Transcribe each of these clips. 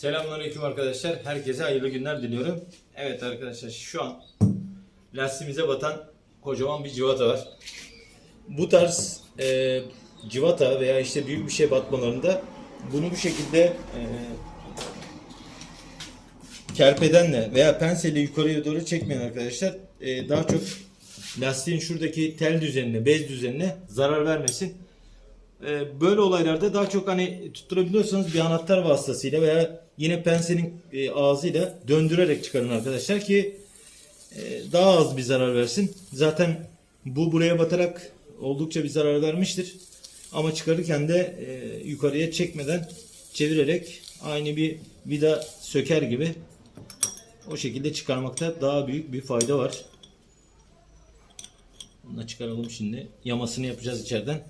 Selamünaleyküm arkadaşlar. Herkese hayırlı günler diliyorum. Evet arkadaşlar şu an lastiğimize batan kocaman bir civata var. Bu tarz e, civata veya işte büyük bir şey batmalarında bunu bu şekilde e, kerpedenle veya penselle yukarıya doğru çekmeyin arkadaşlar. E, daha çok lastiğin şuradaki tel düzenine, bez düzenine zarar vermesin. Ee, böyle olaylarda daha çok hani tutturabiliyorsanız bir anahtar vasıtasıyla veya yine pensenin e, ağzıyla döndürerek çıkarın arkadaşlar ki e, daha az bir zarar versin. Zaten bu buraya batarak oldukça bir zarar vermiştir. Ama çıkarırken de e, yukarıya çekmeden çevirerek aynı bir vida söker gibi o şekilde çıkarmakta daha büyük bir fayda var. Bunu da çıkaralım şimdi. Yamasını yapacağız içeriden.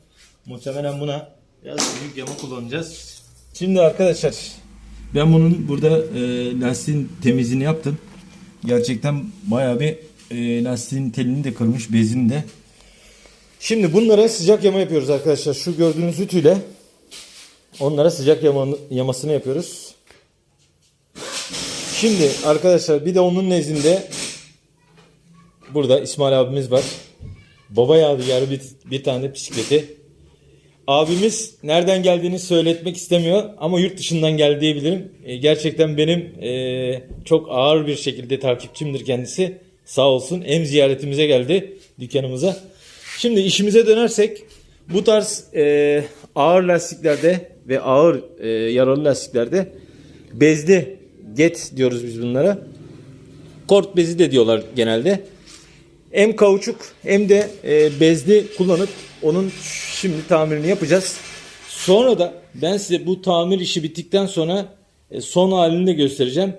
Muhtemelen buna biraz büyük yama kullanacağız. Şimdi arkadaşlar ben bunun burada e, lastiğin temizliğini yaptım. Gerçekten bayağı bir e, lastiğin telini de kırmış, bezini de. Şimdi bunlara sıcak yama yapıyoruz arkadaşlar. Şu gördüğünüz ütüyle onlara sıcak yama, yamasını yapıyoruz. Şimdi arkadaşlar bir de onun nezdinde burada İsmail abimiz var. Baba yadigarı bir, bir tane bisikleti. Abimiz nereden geldiğini söyletmek istemiyor ama yurt dışından geldi diyebilirim. E, gerçekten benim e, çok ağır bir şekilde takipçimdir kendisi. Sağ olsun hem ziyaretimize geldi dükkanımıza. Şimdi işimize dönersek bu tarz e, ağır lastiklerde ve ağır e, yaralı lastiklerde bezli get diyoruz biz bunlara. Kort bezi de diyorlar genelde. Hem kauçuk hem de e, bezli kullanıp onun şimdi tamirini yapacağız. Sonra da ben size bu tamir işi bittikten sonra e, son halini de göstereceğim.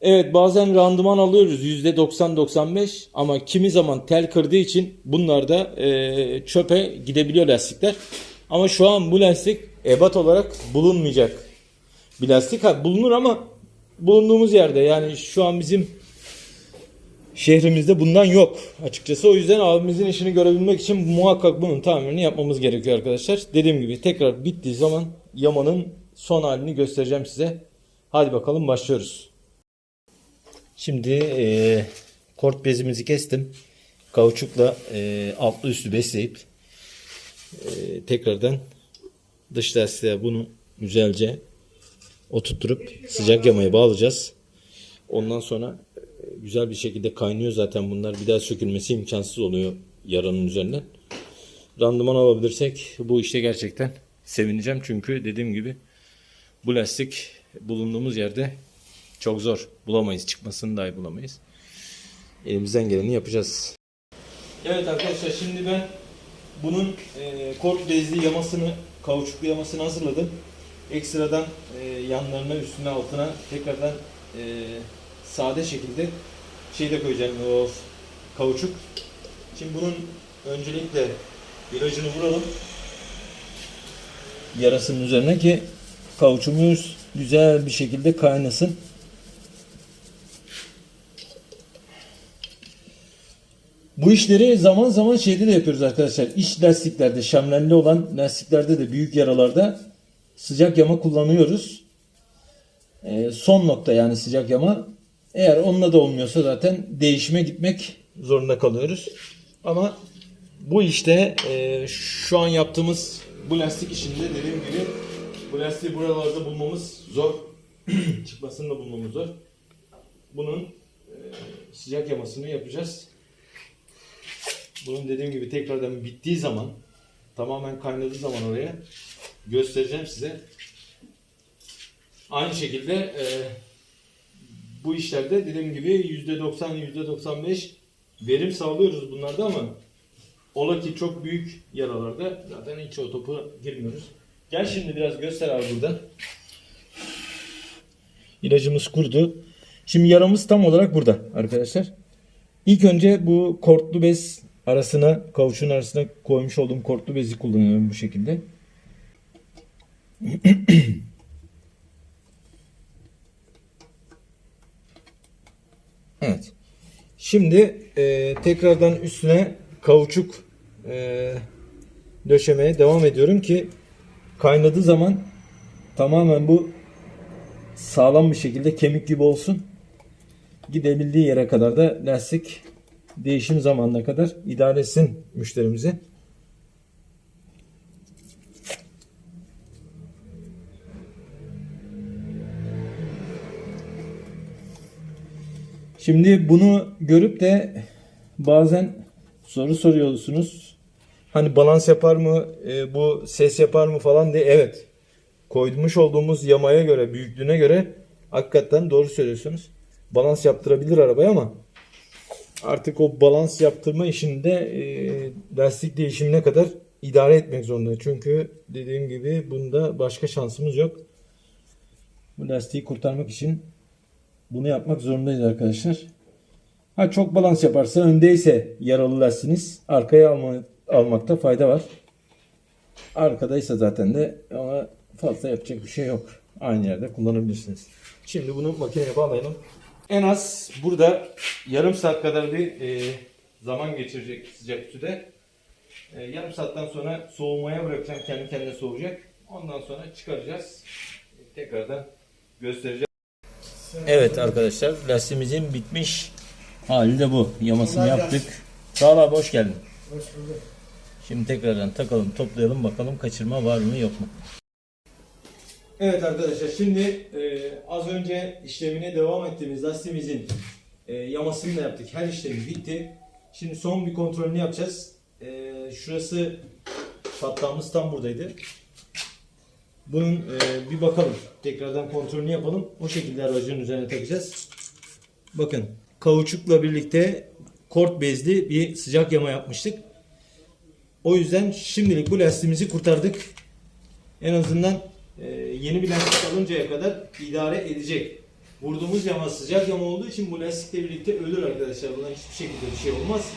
Evet bazen randıman alıyoruz %90-95 ama kimi zaman tel kırdığı için bunlar da e, çöpe gidebiliyor lastikler. Ama şu an bu lastik ebat olarak bulunmayacak bir lastik. Ha, bulunur ama bulunduğumuz yerde yani şu an bizim şehrimizde bundan yok açıkçası. O yüzden abimizin işini görebilmek için muhakkak bunun tamirini yapmamız gerekiyor arkadaşlar. Dediğim gibi tekrar bittiği zaman yamanın son halini göstereceğim size. Hadi bakalım başlıyoruz. Şimdi e, kort bezimizi kestim. Kauçukla e, altlı üstü besleyip e, tekrardan dış lastiğe bunu güzelce oturtturup sıcak yamaya bağlayacağız. Ondan sonra güzel bir şekilde kaynıyor zaten bunlar. Bir daha sökülmesi imkansız oluyor yaranın üzerinden. Randıman alabilirsek bu işte gerçekten sevineceğim. Çünkü dediğim gibi bu lastik bulunduğumuz yerde çok zor. Bulamayız. Çıkmasını dahi bulamayız. Elimizden geleni yapacağız. Evet arkadaşlar şimdi ben bunun e, kort bezli yamasını, kauçuklu yamasını hazırladım. Ekstradan e, yanlarına, üstüne, altına tekrardan e, sade şekilde şey de koyacağım o kauçuk. Şimdi bunun öncelikle ilacını vuralım. Yarasının üzerine ki kauçumuz güzel bir şekilde kaynasın. Bu işleri zaman zaman şeyde de yapıyoruz arkadaşlar. İç lastiklerde, şamlenli olan lastiklerde de büyük yaralarda sıcak yama kullanıyoruz. Ee, son nokta yani sıcak yama. Eğer onunla da olmuyorsa zaten değişime gitmek zorunda kalıyoruz. Ama bu işte e, şu an yaptığımız bu lastik işinde dediğim gibi bu lastiği buralarda bulmamız zor. Çıkmasını da bulmamız zor. Bunun e, sıcak yamasını yapacağız. Bunun dediğim gibi tekrardan bittiği zaman tamamen kaynadığı zaman oraya göstereceğim size. Aynı şekilde e, bu işlerde dediğim gibi %90 %95 verim sağlıyoruz bunlarda ama ola ki çok büyük yaralarda zaten hiç o topu girmiyoruz. Gel şimdi biraz göster abi burada. İlacımız kurdu. Şimdi yaramız tam olarak burada arkadaşlar. İlk önce bu kortlu bez arasına, kavuçun arasına koymuş olduğum kortlu bezi kullanıyorum bu şekilde. Evet. Şimdi e, tekrardan üstüne kauçuk e, döşemeye devam ediyorum ki kaynadığı zaman tamamen bu sağlam bir şekilde kemik gibi olsun. Gidebildiği yere kadar da lastik değişim zamanına kadar idare etsin müşterimizi. Şimdi bunu görüp de bazen soru soruyorsunuz. Hani balans yapar mı, e, bu ses yapar mı falan diye. Evet. Koymuş olduğumuz yamaya göre, büyüklüğüne göre hakikaten doğru söylüyorsunuz. Balans yaptırabilir arabaya ama artık o balans yaptırma işinde e, lastik değişimine kadar idare etmek zorunda. Çünkü dediğim gibi bunda başka şansımız yok. Bu lastiği kurtarmak için bunu yapmak zorundayız arkadaşlar. Ha çok balans yaparsa öndeyse yaralı lastiğiniz arkaya alma, almakta fayda var. Arkadaysa zaten de ama fazla yapacak bir şey yok. Aynı yerde kullanabilirsiniz. Şimdi bunu makineye bağlayalım. En az burada yarım saat kadar bir e, zaman geçirecek sıcak suda. E, yarım saatten sonra soğumaya bırakacağım. Kendi kendine soğuyacak. Ondan sonra çıkaracağız. E, tekrardan göstereceğim. Evet arkadaşlar lastiğimizin bitmiş hali de bu. Yamasını yaptık. Sağ ol abi hoş geldin. Hoş bulduk. Şimdi tekrardan takalım toplayalım bakalım kaçırma var mı yok mu? Evet arkadaşlar şimdi e, az önce işlemine devam ettiğimiz lastiğimizin e, yamasını da yaptık. Her işlemi bitti. Şimdi son bir kontrolünü yapacağız. E, şurası patlağımız tam buradaydı. Bunun e, bir bakalım. Tekrardan kontrolünü yapalım. O şekilde aracın üzerine takacağız. Bakın kauçukla birlikte kort bezli bir sıcak yama yapmıştık. O yüzden şimdilik bu lastiğimizi kurtardık. En azından e, yeni bir lastik alıncaya kadar idare edecek. Vurduğumuz yama sıcak yama olduğu için bu lastikle birlikte ölür arkadaşlar. Buna hiçbir şekilde bir şey olmaz.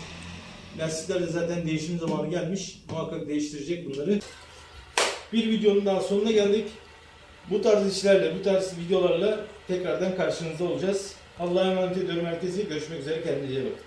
Lastikler de zaten değişim zamanı gelmiş. Muhakkak değiştirecek bunları. Bir videonun daha sonuna geldik. Bu tarz işlerle, bu tarz videolarla tekrardan karşınızda olacağız. Allah'a emanet ediyorum herkese. Görüşmek üzere. Kendinize iyi bakın.